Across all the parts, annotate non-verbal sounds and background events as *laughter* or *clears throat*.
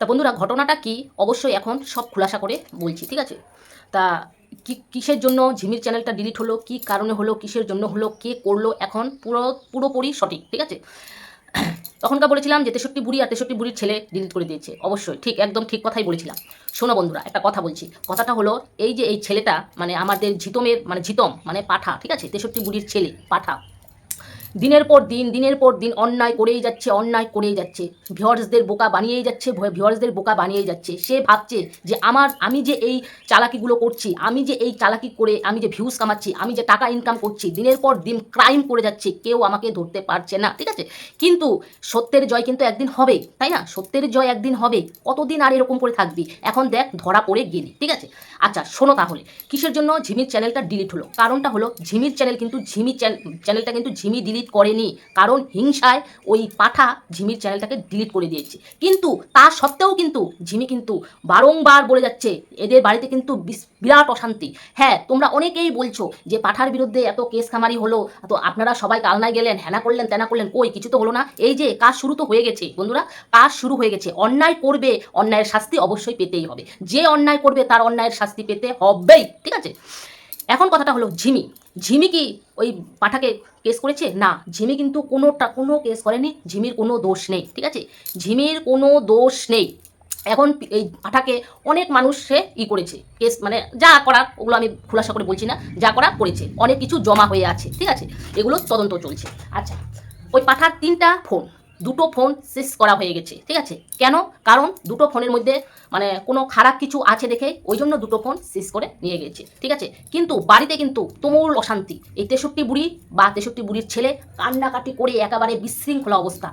তা বন্ধুরা, ঘটনাটা কি? অবশ্যই এখন সব খোলাসা করে বলছি, ঠিক আছে? তা কি, কিসের জন্য ঝিমির চ্যানেলটা ডিলিট হলো? কি কারণে হলো? কিসের জন্য হলো? কে করল? এখন পুরো, পুরোপুরি সঠিক, ঠিক আছে? *clears throat* তখনকার বলেছিলাম যে তেষট্টি বুড়ি আর তেষট্টি বুড়ির ছেলে ডিলিট করে দিয়েছে। অবশ্যই, ঠিক, একদম ঠিক কথাই বলেছিলাম। শোনো বন্ধুরা, একটা কথা বলছি। কথাটা হলো, এই যে এই ছেলেটা মানে আমাদের ঝিতমের মানে ঝিতম মানে পাঠা, ঠিক আছে? তেষট্টি বুড়ির ছেলে, পাঠা। দিনের পর দিন, দিনের পর দিন অন্যায় করেই যাচ্ছে, অন্যায় করেই যাচ্ছে। ভিওয়ার্সদের বোকা বানিয়েই যাচ্ছে ভিওয়ার্সদের বোকা বানিয়েই যাচ্ছে। সে ভাবছে যে আমার, আমি যে এই চালাকিগুলো করছি, আমি যে এই চালাকি করে, আমি যে ভিউজ কামাচ্ছি, আমি যে টাকা ইনকাম করছি, দিনের পর দিন ক্রাইম করে যাচ্ছে, কেউ আমাকে ধরতে পারছে না, ঠিক আছে? কিন্তু সত্যের জয় কিন্তু একদিন হবে, তাই না? সত্যের জয় একদিন হবে, কতদিন আর এরকম করে থাকবি? এখন দেখ, ধরা পড়ে গেলি, ঠিক আছে? আচ্ছা শোনো তাহলে, কিসের জন্য ঝিমির চ্যানেলটা ডিলিট হলো? কারণটা হলো ঝিমির চ্যানেল কিন্তু ঝিমি চ্যানেলটা কিন্তু ঝিমি ডিলিট করেনি। কারণ হিংসায় ওই পাঠা ঝিমির চ্যানেলটাকে ডিলিট করে দিয়েছে। কিন্তু তা সত্ত্বেও কিন্তু ঝিমি কিন্তু বারংবার বলে যাচ্ছে, এদের বাড়িতে কিন্তু বিরাট অশান্তি। হ্যাঁ তোমরা অনেকেই বলছো যে পাঠার বিরুদ্ধে এত কেস খামারি হলো, তো আপনারা সবাই কালনায় গেলেন হ্যানা করলেন, তেনা করলেন, কই, কিছু তো হলো না। এই যে কাজ শুরু তো হয়ে গেছে, বন্ধুরা, কাজ শুরু হয়ে গেছে। অন্যায় করবে, অন্যায়ের শাস্তি অবশ্যই পেতেই হবে। যে অন্যায় করবে, তার অন্যায়ের শাস্তি পেতে হবেই, ঠিক আছে? এখন কথাটা হলো ঝিমি। ঝিমি কি ওই পাঠাকে কেস করেছে? না, ঝিমি কিন্তু কোনোটা, কোনো কেস করেনি, ঝিমির কোনো দোষ নেই, ঠিক আছে? ঝিমির কোনো দোষ নেই। এখন এই পাঠাকে অনেক মানুষ সে ই করেছে, কেস মানে যা করার, ওগুলো আমি খুলাসা করে বলছি না, যা করার করেছে, অনেক কিছু জমা হয়ে আছে, ঠিক আছে? এগুলো তদন্ত চলছে। আচ্ছা ওই পাঠার তিনটা ফোন দুটো ফোন শেষ করা হয়ে গেছে, ঠিক আছে? কেন? কারণ দুটো ফোনের মধ্যে মানে কোনো খারাপ কিছু আছে দেখে ওই জন্য দুটো ফোন শেষ করে নিয়ে গেছে, ঠিক আছে? কিন্তু বাড়িতে কিন্তু তুমুল অশান্তি। এই তেষট্টি বুড়ি বা তেষট্টি বুড়ির ছেলে কান্নাকাটি করে একেবারে বিশৃঙ্খলা অবস্থা।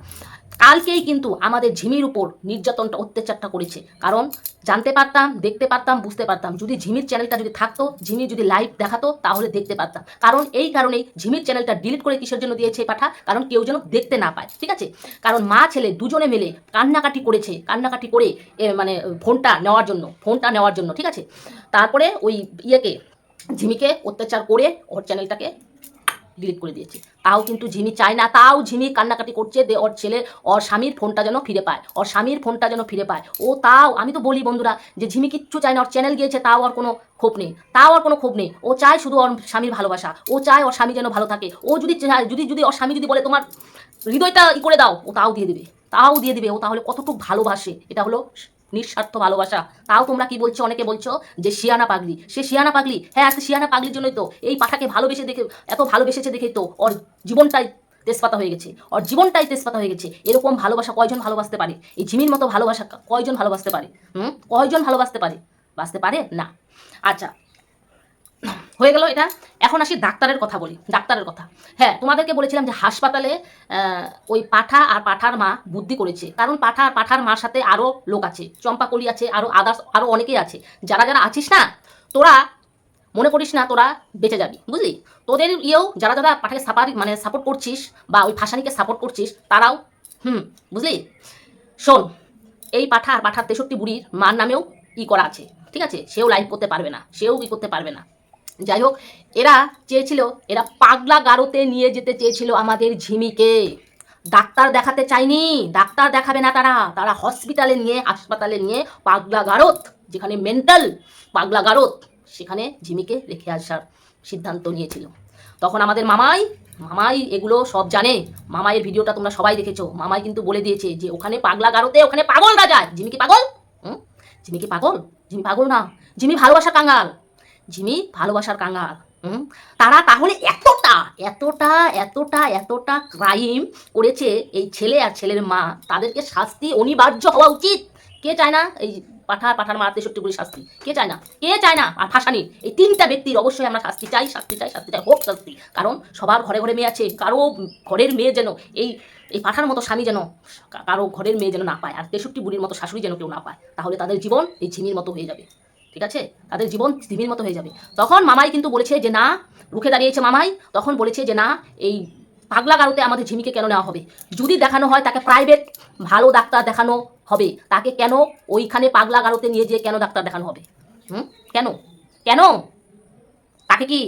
কালকেই কিন্তু আমাদের ঝিমির উপর নির্যাতনটা, অত্যাচারটা করেছে। কারণ জানতে পারতাম, দেখতে পারতাম, বুঝতে পারতাম। যদি ঝিমির চ্যানেলটা যদি থাকতো, ঝিমি যদি লাইভ দেখাতো, তাহলে দেখতে পারতাম। কারণ এই কারণেই ঝিমির চ্যানেলটা ডিলিট করে কিসের জন্য দিয়েছে পাঠা? কারণ কেউ যেন দেখতে না পায়, ঠিক আছে? কারণ মা, ছেলে দুজনে মিলে কান্নাকাটি করেছে, কান্নাকাটি করে মানে ফোনটা নেওয়ার জন্য, ফোনটা নেওয়ার জন্য, ঠিক আছে? তারপরে ওই ইয়েকে, ঝিমিকে অত্যাচার করে ওর চ্যানেলটাকে ডিলিট করে দিয়েছে। তাও কিন্তু ঝিমি চায় না, তাও ঝিমি কান্নাকাটি করছে দে ওর ছেলে, ওর স্বামীর ফোনটা যেন ফিরে পায়, ওর স্বামীর ফোনটা যেন ফিরে পায়। ও তাও, আমি তো বলি বন্ধুরা যে ঝিমি কিচ্ছু চায় না, ওর চ্যানেল গিয়েছে, তাও আর কোনো ক্ষোভ নেই, তাও আর কোনো ক্ষোভ নেই। ও চায় শুধু ওর স্বামীর ভালোবাসা, ও চায় ওর স্বামী যেন ভালো থাকে। ও যদি যদি যদি ওর স্বামী যদি বলে, তোমার হৃদয়টা ই করে দাও ও তাও দিয়ে দেবে, তাও দিয়ে দেবে। ও তাহলে কতটুকু ভালোবাসে, এটা হলো নিঃস্বার্থ ভালোবাসা। তাও তোমরা কি বলছো? অনেকে বলছো যে শিয়ানা পাগলি। সে শিয়ানা পাগলি? হ্যাঁ আজকে শিয়ানা পাগলির জন্যই তো। এই পাঠাকে ভালোবেসে দেখে, এত ভালোবেসেছে দেখেই তো ওর জীবনটাই তেজপাতা হয়ে গেছে। ওর জীবনটাই তেজপাতা হয়ে গেছে। এরকম ভালোবাসা কয়জন ভালোবাসতে পারে? এই ঝিমির মতো ভালোবাসা কয়জন ভালোবাসতে পারে? হুম? কয়জন ভালোবাসতে পারে? বাঁচতে পারে? না। আচ্ছা হয়ে গেল এটা। এখন আসি ডাক্তারের কথা বলি, ডাক্তারের কথা। হ্যাঁ তোমাদেরকে বলেছিলাম যে হাসপাতালে ওই পাঠা আর পাঠার মা বুদ্ধি করেছে। কারণ পাঠা আর পাঠার মার সাথে আরও লোক আছে, চম্পাকলি আছে আরও আদার্স আরও অনেকেই আছে। যারা যারা আছিস না, তোরা মনে করিস না, তোরা বেঁচে যাবি, বুঝলি? তোদের ইয়েও যারা যারা পাঠাকে সাপারি মানে সাপোর্ট করছিস বা ওই ফাঁসানিকে সাপোর্ট করছিস, তারাও, হুম, বুঝলি? শোন, এই পাঠা আর পাঠার তেষট্টি বুড়ির মার নামেও ই করা আছে, ঠিক আছে? সেও লাইভ করতে পারবে না, সেও ই করতে পারবে না। যাই হোক এরা চেয়েছিল, এরা পাগলা গারোতে নিয়ে যেতে চেয়েছিল আমাদের ঝিমিকে। ডাক্তার দেখাতে চায়নি ডাক্তার দেখাবে না তারা। তারা হসপিটালে নিয়ে, হাসপাতালে নিয়ে পাগলা গারত, যেখানে মেন্টাল পাগলা গারত, সেখানে ঝিমিকে রেখে আসার সিদ্ধান্ত নিয়েছিল। তখন আমাদের মামাই মামাই এগুলো সব জানে। মামাইয়ের ভিডিওটা তোমরা সবাই দেখেছ। মামাই কিন্তু বলে দিয়েছে যে, ওখানে পাগলা গারোতে, ওখানে পাগলরা যায় জিমি কি পাগল? হুম? জিমি কি পাগল? ঝিমি পাগল না। জিমি ভালোবাসা কাঙ্গাল জিমি ভালোবাসার কাঙ্গাল তারা তাহলে এতটা এতটা এতটা এতটা ক্রাইম করেছে এই ছেলে আর ছেলের মা, তাদেরকে শাস্তি অনিবার্য হওয়া উচিত। কে চায় না? এই পাঠার পাঠার মার তেষট্টি গুলি শাস্তি। কে চায় না? কে চায় না? আর ফাঁসানি এই তিনটা ব্যক্তির অবশ্যই আমরা শাস্তি চাই শাস্তি চাই শাস্তি চাই, হোক শাস্তি। কারণ সবার ঘরে ঘরে মেয়ে আছে, কারও ঘরের মেয়ে যেন এই এই পাঠার মতো স্বামী যেন কারও ঘরের মেয়ে যেন না পায়, আর তেষট্টি বুড়ির মতো শাশুড়ি যেন কেউ না পায়, তাহলে তাদের জীবন এই ঝিমির মতো হয়ে যাবে। ঠিক আছে? তাদের জীবন ঝিমির মতো হয়ে যাবে। তখন মামাই কিন্তু বলেছে যে, না, রুখে দাঁড়িয়েছে মামাই। তখন বলেছে যে, না, এই পাগলা গারোতে আমাদের ঝিমিকে কেন নেওয়া হবে? যদি দেখানো হয়, তাকে প্রাইভেট ভালো ডাক্তার দেখানো হবে। তাকে কেন ওইখানে পাগলা গারোতে নিয়ে যেয়ে কেন ডাক্তার দেখানো হবে? হুম? কেন? কেন? তাকে কি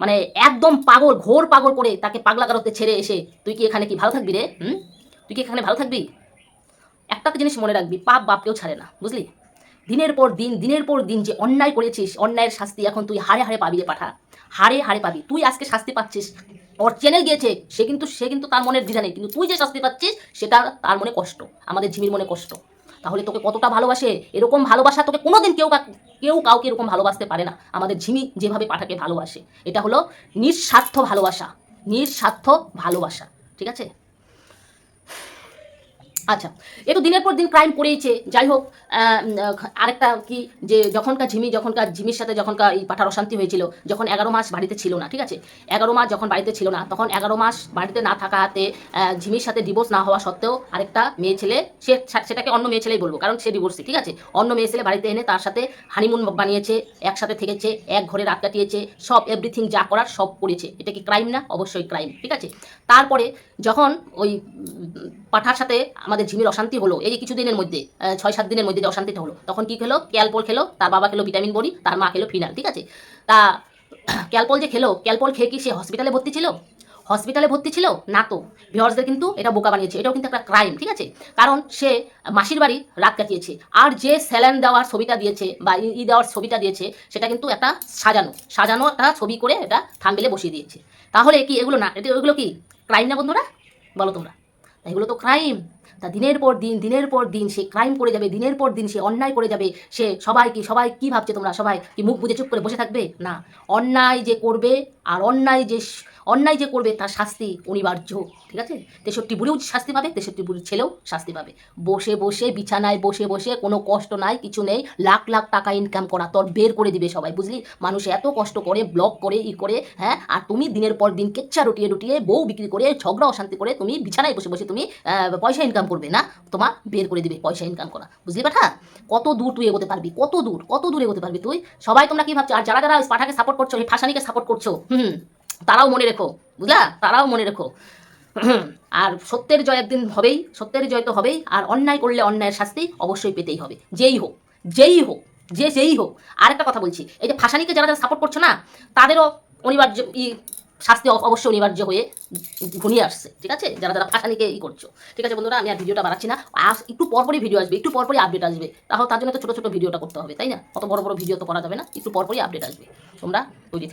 মানে একদম পাগল, ঘোর পাগল করে তাকে পাগলা গারোতে ছেড়ে এসে তুই কি এখানে কি ভালো থাকবি রে? হুম? তুই কি এখানে ভালো থাকবি? একটা জিনিস মনে রাখবি, পাপ বাপকেও ছাড়ে না, বুঝলি? দিনের পর দিন, দিনের পর দিন যে অন্যায় করেছিস, অন্যায়ের শাস্তি এখন তুই হারে হারে পাবি রে পাঠা। হারে হারে পাবি। তুই আজকে শাস্তি পাচ্ছিস। ওর চ্যানেল গিয়েছে, সে কিন্তু সে কিন্তু তার মনের দ্বিধা নেই। কিন্তু তুই যে শাস্তি পাচ্ছিস, সেটা তার মনে কষ্ট, আমাদের ঝিমির মনে কষ্ট। তাহলে তোকে কতটা ভালোবাসে? এরকম ভালোবাসা তোকে কোনোদিন কেউ কেউ কাউকে এরকম ভালোবাসতে পারে না। আমাদের ঝিমি যেভাবে পাঠাকে ভালোবাসে, এটা হলো নিঃস্বার্থ ভালোবাসা। নিঃস্বার্থ ভালোবাসা। ঠিক আছে? আচ্ছা এ তো দিনের পর দিন ক্রাইম করেইছে। যাই হোক আরেকটা কি, যে যখনকার ঝিমি, যখনকার ঝিমির সাথে যখনকার এই পাঠার অশান্তি হয়েছিল, যখন এগারো মাস বাড়িতে ছিল না, ঠিক আছে? এগারো মাস যখন বাড়িতে ছিল না, তখন এগারো মাস বাড়িতে না থাকাতে ঝিমির সাথে ডিভোর্স না হওয়া সত্ত্বেও আরেকটা মেয়ে ছেলে, সে সেটাকে অন্য মেয়ে ছেলেই বলব, কারণ সে ডিভোর্সি ঠিক আছে? অন্য মেয়ে ছেলে বাড়িতে এনে তার সাথে হানিমুন বানিয়েছে, একসাথে থেকেছে, এক ঘরে রাত কাটিয়েছে, সব এভরিথিং যা করার সব করেছে। এটা কি ক্রাইম না? অবশ্যই ক্রাইম ঠিক আছে? তারপরে যখন ওই পাঠার সাথে আমাদের ঝিমির অশান্তি হলো। এই যে কিছুদিনের মধ্যে ছয়, সাত দিনের মধ্যে যে অশান্তিটা হলো, তখন কি খেলো? ক্যালপল খেলো, তার বাবা খেলো ভিটামিন বড়ি, তার মা খেলো ফিনাল, ঠিক আছে? তা *clears throat* ক্যালপল যে খেলো, ক্যালপল খেয়ে কি সে হসপিটালে ভর্তি ছিল? হসপিটালে ভর্তি ছিল? না তো। ভিওর্সদের কিন্তু এটা বোকা বানিয়েছে। এটাও কিন্তু একটা ক্রাইম ঠিক আছে? কারণ সে মাসির বাড়ি রাত কাটিয়েছে। আর যে স্যালান দেওয়ার ছবিটা দিয়েছে বা ই দেওয়ার ছবিটা দিয়েছে, সেটা কিন্তু একটা সাজানো। সাজানো একটা ছবি করে এটা থাম্বেলে বসিয়ে দিয়েছে। তাহলে কি এগুলো না এটা এগুলো কি ক্রাইম না বন্ধুরা? বলো তোমরা। এগুলো তো ক্রাইম তা দিনের পর দিন, দিনের পর দিন সে ক্রাইম করে যাবে, দিনের পর দিন সে অন্যায় করে যাবে, সে সবাই কি সবাই কি ভাবছে তোমরা? সবাই কি মুখ বুঝে চুপ করে বসে থাকবে? না। অন্যায় যে করবে আর অন্যায় যে অন্যায় যে করবে তার শাস্তি অনিবার্য, ঠিক আছে? তেষট্টি বুড়িও শাস্তি পাবে, তেষট্টি বুড়ির ছেলেও শাস্তি পাবে। বসে বসে, বিছানায় বসে বসে কোনো কষ্ট নাই, কিছু নেই, লাখ লাখ টাকা ইনকাম করা, তোর বের করে দিবে সবাই, বুঝলি? মানুষ এত কষ্ট করে ব্লগ করে, ই করে হ্যাঁ? আর তুমি দিনের পর দিন কেচ্চা রুটিয়ে রুটিয়ে বউ বিক্রি করে, ঝগড়া, অশান্তি করে তুমি বিছানায় বসে বসে তুমি পয়সা ইনকাম করবে না, তোমার বের করে দিবে পয়সা ইনকাম করা। বুঝলি পাঠা? কত দূর তুই এগোতে পারবি, কত দূর কত দূর এগোতে পারবি তুই? সবাই তোমরা কি ভাবছ? আর যারা যারা পাঠাকে সাপোর্ট করছ এই ফাঁসানিকে সাপোর্ট করছ, হুম তারাও মনে রেখো, বুঝলা? তারাও মনে রেখো। *clears throat* আর সত্যের জয় একদিন হবেই, সত্যের জয় তো হবেই, আর অন্যায় করলে অন্যায়ের শাস্তি অবশ্যই পেতেই হবে। যেই হোক যেই হোক, যে যেই হোক আর একটা কথা বলছি, এই যে ফাঁসানিকে যারা যারা সাপোর্ট করছ না, তাদেরও অনিবার্য ই শাস্তি অবশ্যই অনিবার্য হয়ে ঘনিয়ে আসছে, ঠিক আছে? যারা যারা ফাঁসানিকে ই করছ, ঠিক আছে বন্ধুরা? আমি আর ভিডিওটা বাড়াচ্ছি না। আস একটু পরপরই ভিডিও আসবে, একটু পরপরই আপডেট আসবে। তাহলে তার জন্য তো ছোটো ছোটো ভিডিওটা করতে হবে, তাই না? অত বড় বড় ভিডিও তো করা যাবে না, একটু পরপরই আপডেট আসবে। তোমরা তৈরি।